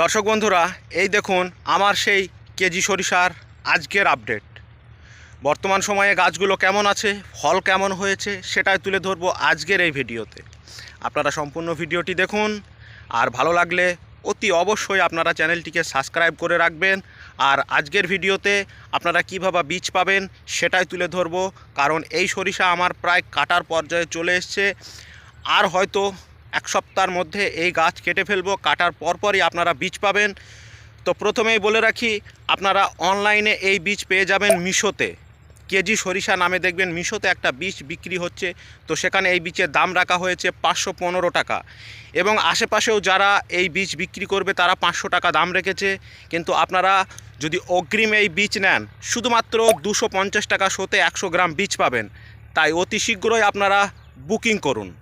দর্শক বন্ধুরা, এই দেখুন আমার সেই কেজি সরিষার আজকের আপডেট বর্তমান সময়ে গাছগুলো কেমন আছে, ফল কেমন হয়েছে, সেটাই তুলে ধরবো আজকের এই ভিডিওতে। আপনারা সম্পূর্ণ ভিডিওটি দেখুন, আর ভালো লাগলে অতি অবশ্যই আপনারা চ্যানেলটিকে সাবস্ক্রাইব করে রাখবেন, আর আজকের ভিডিওতে আপনারা কীভাবে বীজ পাবেন, সেটাই তুলে ধরবো, কারণ এই সরিষা আমার প্রায় কাটার পর্যায়ে চলে এসছে, আর হয়তো এক সপ্তাহের মধ্যে এই গাছ কেটে ফেলব, কাটার পরপরই আপনারা বীজ পাবেন। তো প্রথমেই বলে রাখি, আপনারা অনলাইনে এই বীজ পেয়ে যাবেন মিশোতে। কেজি সরিষা নামে দেখবেন, মিশোতে একটা বীজ বিক্রি হচ্ছে। তো সেখানে এই বীজের দাম রাখা হয়েছে পাঁচশো পনেরো টাকা। এবং আশেপাশেও যারা এই বীজ বিক্রি করবে, তারা পাঁচশো টাকা দাম রেখেছে। কিন্তু আপনারা যদি অগ্রিম এই বীজ নেন, শুধুমাত্র দুশো পঞ্চাশ টাকা শোতে একশো গ্রাম বীজ পাবেন। তাই অতি শীঘ্রই আপনারা বুকিং করুন।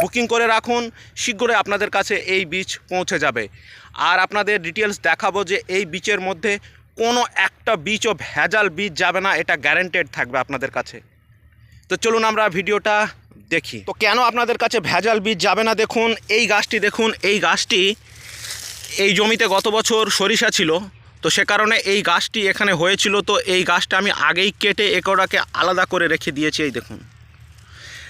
বুকিং করে রাখুন, শীঘ্রই আপনাদের কাছে এই বীজ পৌঁছে যাবে। আর আপনাদের ডিটেলস দেখাবো যে এই বীজের মধ্যে কোনো একটা বীজও ভেজাল বীজ যাবে না, এটা গ্যারেন্টেড থাকবে আপনাদের কাছে। তো চলুন আমরা ভিডিওটা দেখি। তো কেন আপনাদের কাছে ভেজাল বীজ যাবে না দেখুন, এই গাছটি দেখুন, এই গাছটি এই জমিতে গত বছর সরিষা ছিল, তো সে কারণে এই গাছটি এখানে হয়েছিল, তো এই গাছটা আমি আগেই কেটে একোটাকে আলাদা করে রেখে দিয়েছি, এই দেখুন।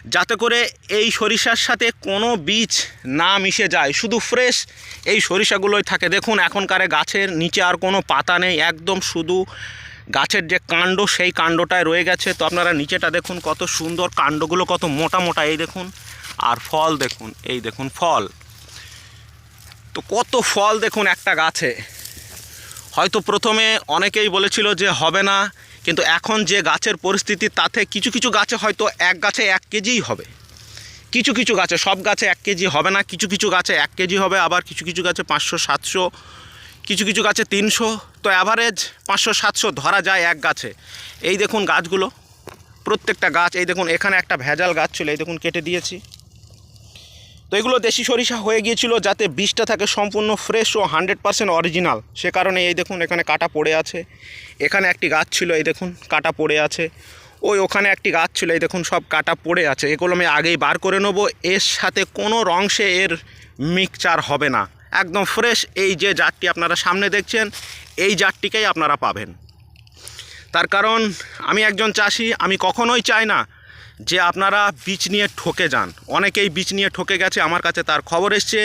যাতে করে এই সরিষার সাথে কোনো বীজ না মিশে যায়। শুধু ফ্রেশ এই সরিষাগুলোই থাকে। দেখুন, এখনকার গাছের নিচে আর কোনো পাতা নেই। একদম শুধু গাছের যে কাণ্ড, সেই কাণ্ডটায় রয়ে গেছে। তো আপনারা নিচেটা দেখুন, কত সুন্দর কাণ্ডগুলো, কত মোটা মোটা। এই দেখুন, আর ফল দেখুন, এই দেখুন ফল। তো কত ফল দেখুন একটা গাছে। হয়তো প্রথমে অনেকেই বলেছিল যে হবে না। কিন্তু এখন যে গাছের পরিস্থিতি, তাতে কিছু কিছু গাছে হয়তো এক গাছে এক কেজিই হবে। কিছু কিছু গাছে, সব গাছে এক কেজি হবে না, কিছু কিছু গাছে এক কেজি হবে, আবার কিছু কিছু গাছে পাঁচশো, সাতশো, কিছু কিছু গাছে তিনশো। তো অ্যাভারেজ পাঁচশো, সাতশো ধরা যায় এক গাছে। এই দেখুন গাছগুলো, প্রত্যেকটা গাছ, এই দেখুন এখানে একটা ভেজাল গাছ ছিল, এই দেখুন কেটে দিয়েছি। তো এগুলো দেশি সরিষা হয়ে গিয়েছিল যাতে বীজটা থাকে সম্পূর্ণ ফ্রেশ ও হান্ড্রেড পারসেন্ট অরিজিনাল সে কারণে এই দেখুন এখানে কাটা পড়ে আছে। এখানে একটি গাছ ছিল, এই দেখুন, কাটা পড়ে আছে। ওই ওখানে একটি গাছ ছিল, এই দেখুন, সব কাটা পড়ে আছে। এগুলো আমি আগেই বার করে নেব। এর সাথে কোনো রংশে এর মিক্সচার হবে না। একদম ফ্রেশ এই যে জাতটি আপনারা সামনে দেখছেন, এই জাতটিকেই আপনারা পাবেন। তার কারণ, আমি একজন চাষি, আমি কখনোই চাই না যে আপনারা বীজ নিয়ে ঠকে যান। অনেকেই বীজ নিয়ে ঠকে গেছে, আমার কাছে তার খবর এসছে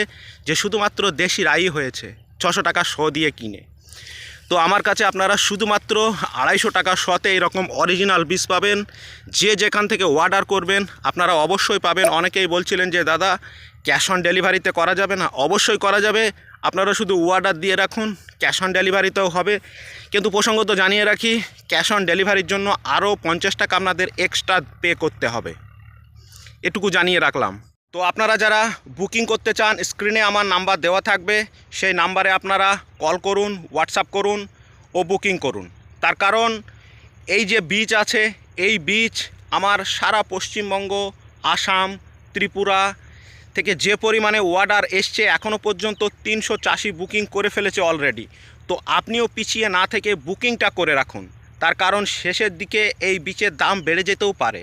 যে শুধুমাত্র দেশি রাই হয়েছে, ছশো টাকা শ দিয়ে কিনে। তো আমার কাছে আপনারা শুধুমাত্র আড়াইশো টাকা শতে এরকম অরিজিনাল বীজ পাবেন, যে যেখান থেকে অর্ডার করবেন, আপনারা অবশ্যই পাবেন। অনেকেই বলছিলেন যে, দাদা ক্যাশ অন ডেলিভারিতে করা যাবে না? অবশ্যই করা যাবে। আপনারা শুধু অর্ডার দিয়ে রাখুন। ক্যাশ অন ডেলিভারিতেও হবে। কিন্তু প্রসঙ্গত জানিয়ে রাখি, ক্যাশ অন ডেলিভারির জন্য আরও পঞ্চাশ টাকা আপনাদের এক্সট্রা পে করতে হবে। এটুকু জানিয়ে রাখলাম। তো আপনারা যারা বুকিং করতে চান, স্ক্রিনে আমার নাম্বার দেওয়া থাকবে। সেই নাম্বারে আপনারা কল করুন, হোয়াটসঅ্যাপ করুন ও বুকিং করুন। তার কারণ, এই যে বীজ আছে, এই বীজ আমার সারা পশ্চিমবঙ্গ, আসাম, ত্রিপুরা থেকে যে পরিমাণে অর্ডার এসছে এখনও পর্যন্ত তিনশো চাষি বুকিং করে ফেলেছে অলরেডি তো আপনিও পিছিয়ে না থেকে বুকিংটা করে রাখুন। তার কারণ শেষের দিকে এই বীজের দাম বেড়ে যেতেও পারে।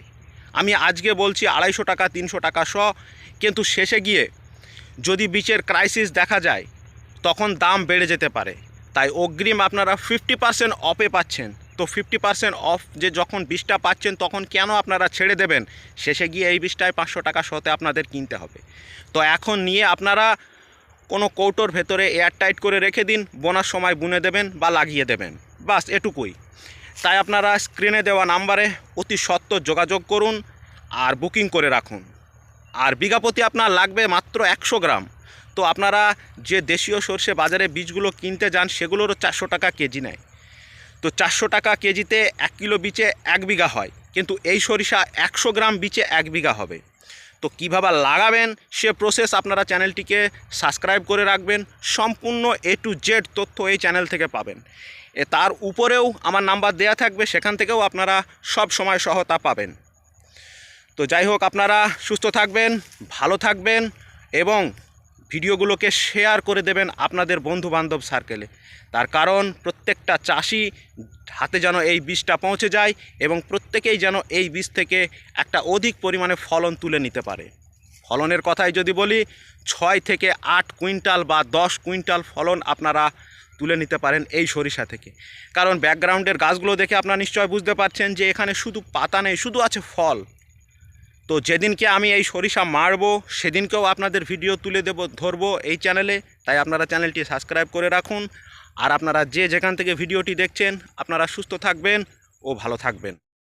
আমি আজকে বলছি আড়াইশো টাকা, তিনশো টাকা শ, কিন্তু শেষে গিয়ে যদি বীজের ক্রাইসিস দেখা যায়, তখন দাম বেড়ে যেতে পারে। তাই অগ্রিম আপনারা ফিফটি পার্সেন্ট অফে পাচ্ছেন। তো ফিফটি পার্সেন্ট অফ যে যখন বীজটা পাচ্ছেন তখন কেন আপনারা ছেড়ে দেবেন? শেষে গিয়ে এই বীজটায় পাঁচশো টাকা শতে আপনাদের কিনতে হবে। তো এখন নিয়ে আপনারা কোনো কৌটোর ভেতরে এয়ার টাইট করে রেখে দিন, বোনার সময় বুনে দেবেন বা লাগিয়ে দেবেন। বাস এটুকুই। তাই আপনারা স্ক্রিনে দেওয়া নাম্বারে অতি সত্ত্বর যোগাযোগ করুন আর বুকিং করে রাখুন। আর বিঘাপতি আপনার লাগবে মাত্র একশো গ্রাম। তো আপনারা যে দেশীয় সর্ষে বাজারে বীজগুলো কিনতে যান, সেগুলোরও চারশো টাকা কেজি নেয়। তো চারশো টাকা কেজিতে এক কিলো বীচে এক বিঘা হয়। কিন্তু এই সরিষা একশো গ্রাম বীচে এক বিঘা হবে। তো কীভাবে লাগাবেন সে প্রসেস আপনারা চ্যানেলটিকে সাবস্ক্রাইব করে রাখবেন। সম্পূর্ণ এ টু জেড তথ্য এই চ্যানেল থেকে পাবেন। এ তার উপরেও আমার নাম্বার দেয়া থাকবে, সেখান থেকেও আপনারা সব সময় সহতা পাবেন। তো যাই হোক, আপনারা সুস্থ থাকবেন, ভালো থাকবেন এবং ভিডিওগুলোকে শেয়ার করে দেবেন আপনাদের বন্ধু বান্ধব সার্কেলে। তার কারণ, প্রত্যেকটা চাষি হাতে যেন এই বীজটা পৌঁছে যায় এবং প্রত্যেকেই যেন এই বীজ থেকে একটা অধিক পরিমাণে ফলন তুলে নিতে পারে। ফলনের কথাই যদি বলি, ছয় থেকে আট কুইন্টাল বা দশ কুইন্টাল ফলন আপনারা তুলে নিতে পারেন এই সরিষা থেকে। কারণ ব্যাকগ্রাউন্ডের গাছগুলো দেখে আপনারা নিশ্চয় বুঝতে পারছেন যে এখানে শুধু পাতা নেই, শুধু আছে ফল। তো যেদিনকে আমি এই সরিষা মারবো, সেদিনকেও আপনাদের ভিডিও তুলে দেব, ধরবো এই চ্যানেলে তাই আপনারা চ্যানেলটি সাবস্ক্রাইব করে রাখুন। আর আপনারা যে যেখান থেকে ভিডিওটি দেখছেন, আপনারা সুস্থ থাকবেন ও ভালো থাকবেন।